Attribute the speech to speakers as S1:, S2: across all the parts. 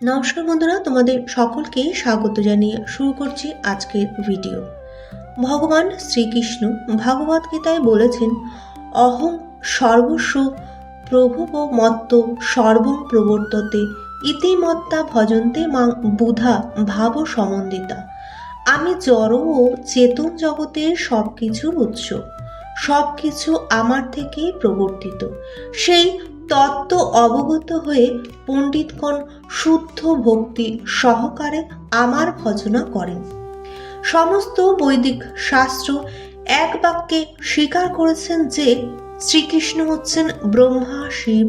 S1: নমস্কার বন্ধুরা, তোমাদের সকলকে স্বাগত জানিয়ে শুরু করছি আজকের ভিডিও। ভগবান শ্রীকৃষ্ণ ভগবদ গীতায় বলেছেন, অহং সর্বস্ব প্রভুব মত্ত সর্বং প্রবর্ততে ইতিমত্তা ভজন্তে মাং বুধা ভাব সমন্বিতা। আমি জড় ও চেতন জগতের সব কিছুর উৎস সব কিছু আমার থেকেই প্রবর্তিত। সেই তত্ত্ব অবগত হয়ে পণ্ডিতগণ শুদ্ধ ভক্তি সহকারে আমার ভজনা করেন। সমস্ত বৈদিক শাস্ত্র এক বাক্যে স্বীকার করেছেন যে শ্রীকৃষ্ণ হচ্ছেন ব্রহ্মা, শিব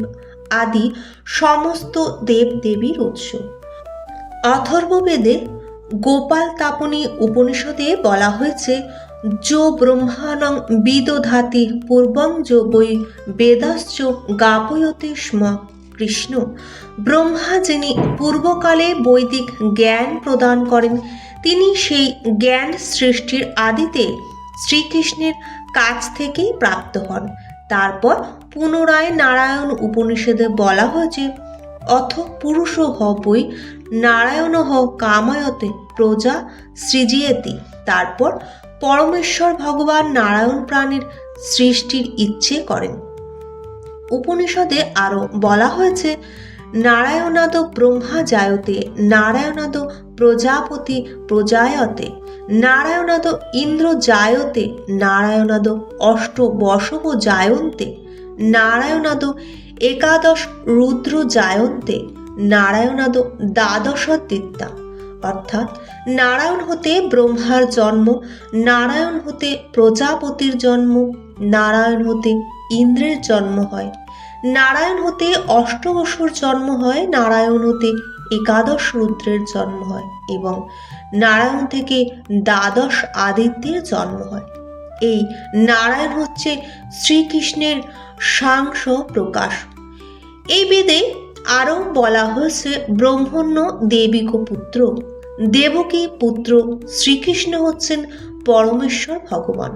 S1: আদি সমস্ত দেব দেবীর উৎস। অথর্ববেদে গোপাল তাপনী উপনিষদে বলা হয়েছে যো ব্রহ্মাণং বিদধাতি পূর্বং যো বৈ বেদাশ্চ গাপয়তে স্ম কৃষ্ণ ব্রহ্মা যিনি পূর্বকালে বৈদিক জ্ঞান প্রদান করেন তিনি সেই জ্ঞান সৃষ্টির আদিতে শ্রীকৃষ্ণের কাছ থেকেই প্রাপ্ত হন। তারপর পুনরায় নারায়ণ উপনিষদে বলা হয়েছে অথ পুরুষ হ বই নারায়ণ হ কামায়তে প্রজা সৃজিয়েতি তারপর পরমেশ্বর ভগবান নারায়ণ প্রাণীর সৃষ্টির ইচ্ছে করেন। উপনিষদে আরও বলা হয়েছে, নারায়ণাদ ব্রহ্মা জায়তে নারায়ণাদ প্রজাপতি প্রজায়তে, নারায়ণাদ ইন্দ্র জায়তে নারায়ণাদ অষ্ট বসব জায়ন্তে নারায়ণাদ একাদশ রুদ্র জায়ন্তে নারায়ণাদ দ্বাদশদ্বিত্যা অর্থাৎ নারায়ণ হতে ব্রহ্মার জন্ম, নারায়ণ হতে প্রজাপতির জন্ম, নারায়ণ হতে ইন্দ্রের জন্ম হয়। নারায়ণ হতে অষ্টবসুর জন্ম হয়, নারায়ণ হতে একাদশ রুদ্রের জন্ম হয় এবং নারায়ণ থেকে দ্বাদশ আদিত্যের জন্ম হয়। এই নারায়ণ হচ্ছে শ্রীকৃষ্ণের সাংস প্রকাশ। এই বেদে আরও বলা হয়েছে ব্রহ্মণ্য দেবিক পুত্র। দেবকী পুত্র শ্রীকৃষ্ণ হচ্ছেন পরমেশ্বর ভগবান।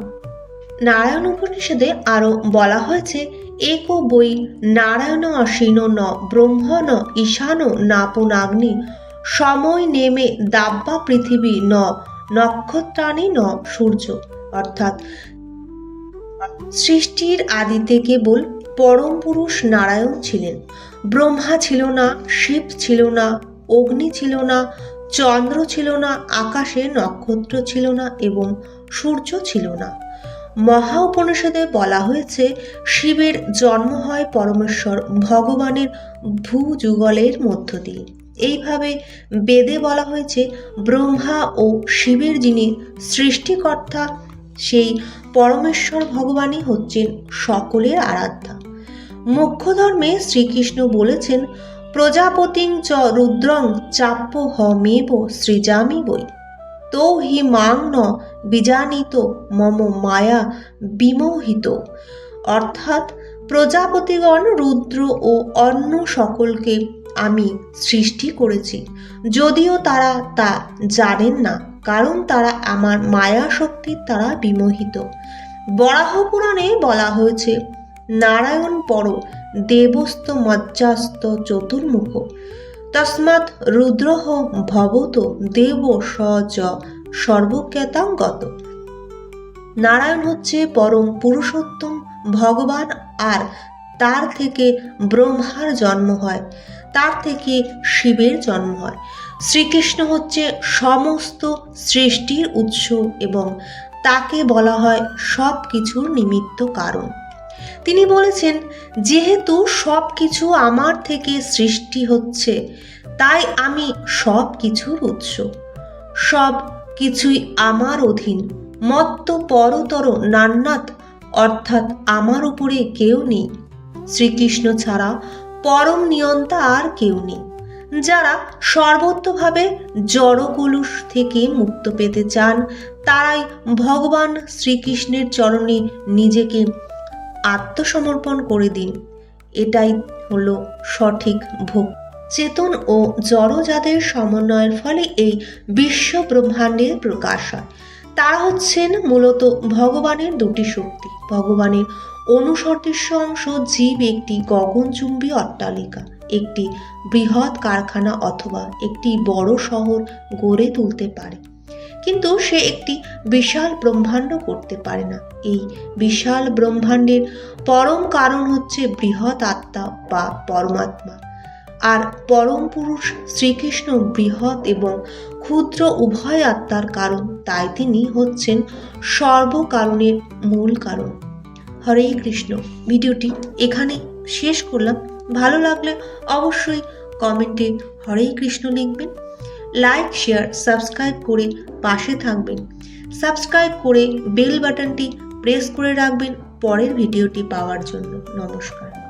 S1: নারায়ণ উপনিষদে আরও বলা হয়েছে, এক বই নারায়ণ অসীন ন ব্রহ্ম ন ঈশান নাপনাগ্নি, সময় নেমে দাব্বা পৃথিবী ন নক্ষত্রাণী ন সূর্য। অর্থাৎ সৃষ্টির আদিতে কেবল পরম পুরুষ নারায়ণ ছিলেন। ব্রহ্মা ছিল না, শিব ছিল না, অগ্নি ছিল না চন্দ্র ছিল না, আকাশে নক্ষত্র ছিল না এবং সূর্য ছিল না। মহা উপনিষদে বলা হয়েছে, শিবের জন্ম হয় পরমেশ্বর ভগবানের ভূযুগলের মধ্য দিয়ে। এইভাবে বেদে বলা হয়েছে, ব্রহ্মা ও শিবের যিনি সৃষ্টিকর্তা, সেই পরমেশ্বর ভগবানই হচ্ছেন সকলের আরাধ্যা। মুখ্য ধর্মে শ্রীকৃষ্ণ বলেছেন প্রজাপতিং চ রুদ্রং চাপ্য হমেব সৃজামি বই তো হি মাং ন বিজানিত মম মায়া বিমোহিত। অর্থাৎ প্রজাপতিগণ রুদ্র ও অন্য সকলকে আমি সৃষ্টি করেছি। যদিও তারা তা জানেন না, কারণ তারা আমার মায়া শক্তির দ্বারা বিমোহিত। বরাহ পুরাণে বলা হয়েছে নারায়ণ পর দেবস্ত মজ্জাস্ত চতুর্মুখ। তস্মাৎ রুদ্রহ ভবত দেব স চ সর্বজ্ঞাতাঙ্গত নারায়ণ হচ্ছে পরম পুরুষোত্তম, ভগবান আর তার থেকে ব্রহ্মার জন্ম হয়, তার থেকে শিবের জন্ম হয়। শ্রীকৃষ্ণ হচ্ছে সমস্ত সৃষ্টির উৎস এবং তাকে বলা হয় সব কিছুর নিমিত্ত কারণ। তিনি বলেছেন, যেহেতু সব কিছু আমার থেকে সৃষ্টি হচ্ছে, তাই আমি সব কিছুর উৎস সব কিছুই আমার অধীন। মত্ত পরতর নান্নাত, অর্থাৎ আমার উপরে কেউ নেই। শ্রীকৃষ্ণ ছাড়া পরম নিয়ন্তা আর কেউ নেই। যারা সর্বত্রভাবে জড়কলুষ থেকে মুক্ত পেতে চান, তারাই ভগবান শ্রীকৃষ্ণের চরণে নিজেকে আত্মসমর্পণ করে দিন। এটাই হলো সঠিক ভক্তি চেতন ও জড় যাদের সমন্বয়ের ফলে এই বিশ্ব ব্রহ্মাণ্ডের প্রকাশ হয়। তারা হচ্ছেন মূলত ভগবানের দুটি শক্তি। ভগবানের অনুসদৃশ্য অংশ জীব একটি গগনচুম্বী অট্টালিকা, একটি বৃহৎ কারখানা অথবা একটি বড় শহর গড়ে তুলতে পারে। কিন্তু সে একটি বিশাল ব্রহ্মাণ্ড করতে পারে না। এই বিশাল ব্রহ্মাণ্ডের পরম কারণ হচ্ছে বৃহৎ আত্মা বা পরমাত্মা। আর পরম পুরুষ শ্রীকৃষ্ণ বৃহৎ এবং ক্ষুদ্র উভয় আত্মার কারণ, তাই তিনি হচ্ছেন সর্বকারণের মূল কারণ। হরে কৃষ্ণ। ভিডিওটি এখানে শেষ করলাম। ভালো লাগলে অবশ্যই কমেন্টে হরে কৃষ্ণ লিখবেন। লাইক শেয়ার সাবস্ক্রাইব করে পাশে থাকবেন। সাবস্ক্রাইব করে বেল বাটনটি প্রেস করে রাখবেন পরের ভিডিওটি পাওয়ার জন্য। নমস্কার।